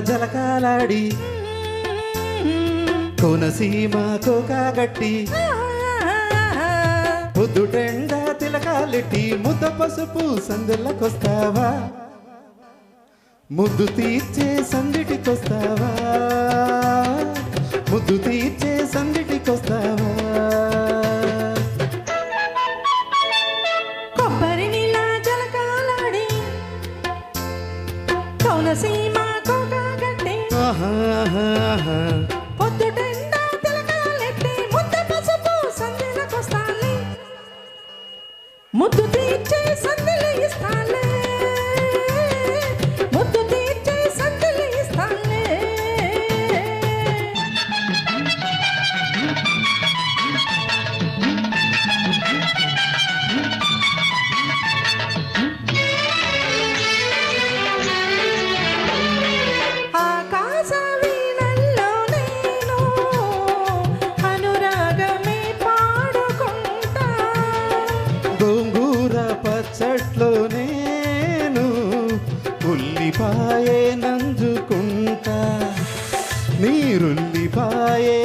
జలకాలాడి కోనసీమ కోకాగట్టి పొద్దుటెండ తిలకాలెట్టి ముద్ద పసుపు సందులకొస్తావా? ముద్దు తీర్చే సందిటికొస్తావా? ముద్దు తీర్చే సందిటికొస్తావా? కొబ్బరి నీళ్ళ జలకాలాడి కౌనసీమ కోకాగట్టి ఆహాహాహా. పొద్దుటెండా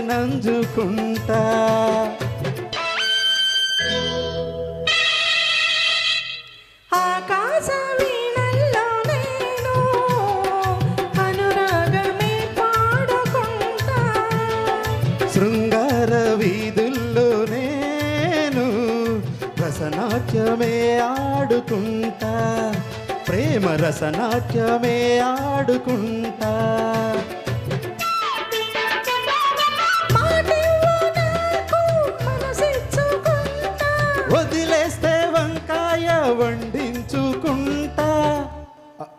నంజుకుంటా. నేను అనురాగమే పాడుకుంటా. శృంగార వీధుల్లో నేను రసనాట్యమే ఆడుకుంటా. ప్రేమ రసనాట్యమే ఆడుకుంటా.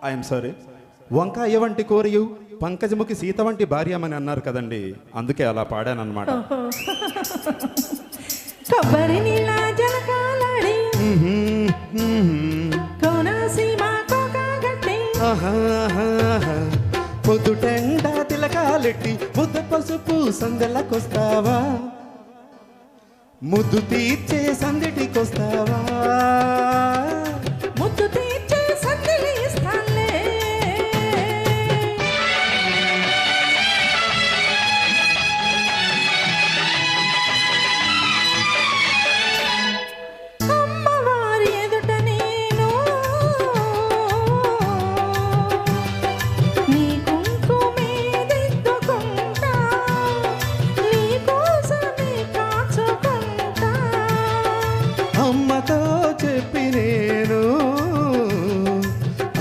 I'm sorry. వంకాయ వంటి కోరియు పంకజముఖి సీత వంటి భార్యమని అన్నారు కదండి. అందుకే అలా పాడానన్నమాట. కొబ్బరి నీళ్ళ జలకాలాడి మ్మ్, మ్మ్. కోనసీమ కోకాగట్టి ఆహాహాహా. పొద్దుటెండ తిలకాలెట్టి ముద్ద పసుపు సందెలకొస్తావా? ముద్దు తీర్చే సందిటికొస్తావా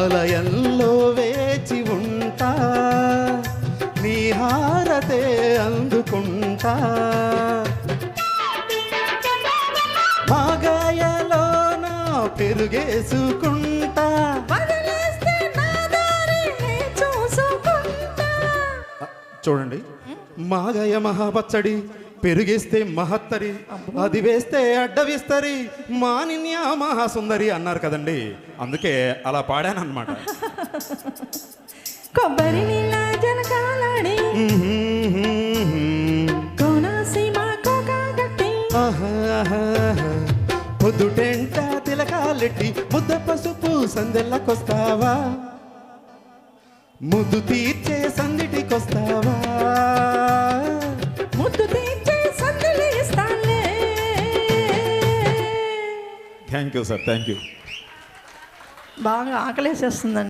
ఆలయంలో వేచి ఉంటా నీ హారతే అందుకుంటా. పెరుగేసుకుంటా. చూడండి. మాగయ మహాపచ్చడి పెరుగేస్తే మహత్తరి అది వేస్తే అడ్డవిస్తరి మానిన్య మహాసుందరి అన్నారు కదండి. అందుకే అలా కొబ్బరి కోనసీమ కోకాగట్టి ఆహాహాహా. పొద్దుటెంట తిలకాలెట్టి ముద్ద పసుపు సందెల్లకొస్తావా ముద్దు తీర్చే సందిటికొస్తావా? Thank you sir thank you బాగా ఆకలేసేస్తుందండి.